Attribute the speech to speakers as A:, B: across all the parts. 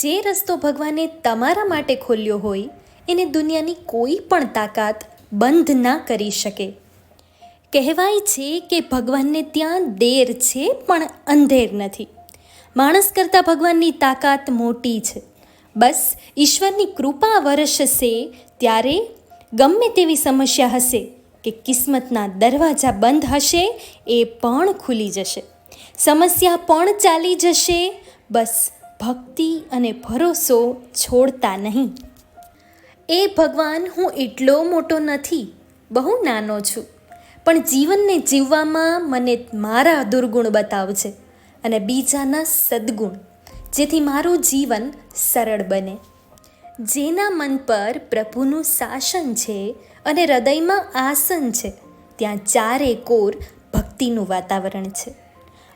A: જે રસ્તો ભગવાને તમારા માટે ખોલ્યો હોય, એને દુનિયાની કોઈ પણ તાકાત બંધ ના કરી શકે. કહેવાય છે કે ભગવાનને ત્યાં દેર છે, પણ અંધેર નથી. માણસ કરતાં ભગવાનની તાકાત મોટી છે. બસ, ઈશ્વરની કૃપા વરસશે ત્યારે ગમે તેવી સમસ્યા હશે કે કિસ્મતના દરવાજા બંધ હશે, એ પણ ખુલી જશે. સમસ્યા પણ ચાલી જશે. બસ ભક્તિ અને ભરોસો છોડતા નહીં. એ ભગવાન હું એટલો મોટો નથી, બહુ નાનો છું. પણ જીવનને જીવવામાં મને મારા દુર્ગુણ બતાવશે અને બીજાના સદ્ગુણ, જેથી મારું જીવન સરળ બને. જેના મન પર પ્રભુનું શાસન છે અને હૃદયમાં આસન છે, ત્યાં ચારે કોર ભક્તિનું વાતાવરણ છે.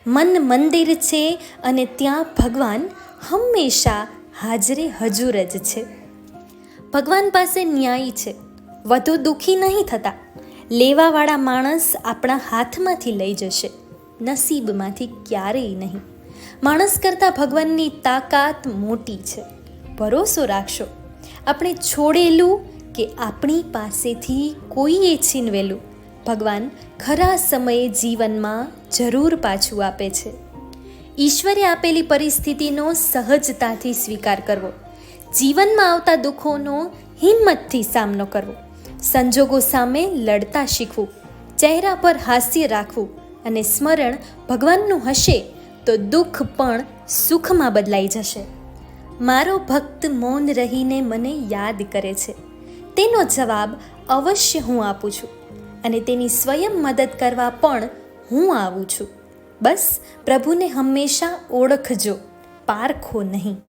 A: મન મંદિર છે અને ત્યાં ભગવાન હંમેશા હાજરે હજુર જ છે. ભગવાન પાસે ન્યાય છે. વધુ દુઃખી નહીં થતા. લેવાવાળા માણસ આપણા હાથમાંથી લઈ જશે. નસીબમાંથી ક્યારેય નહીં. માણસ કરતાં ભગવાનની તાકાત મોટી છે. ભરોસો રાખશો. આપણે છોડેલું કે આપણી પાસેથી કોઈએ છીનવેલું, ભગવાન ખરા સમયે જીવનમાં જરૂર પાછું આપે છે. ઈશ્વરે આપેલી પરિસ્થિતિનો સહજતાથી સ્વીકાર કરવો. જીવનમાં આવતા દુઃખોનો હિંમતથી સામનો કરવો. સંજોગો સામે લડતા શીખવું. ચહેરા પર હાસ્ય રાખવું અને સ્મરણ ભગવાનનું હશે તો દુઃખ પણ સુખમાં બદલાઈ જશે. મારો ભક્ત મૌન રહીને મને યાદ કરે છે. તેનો જવાબ અવશ્ય હું આપું છું અને તેની સ્વયં મદદ કરવા પણ હું આવું છું. બસ પ્રભુને હંમેશા ઓળખજો. પારખો નહીં.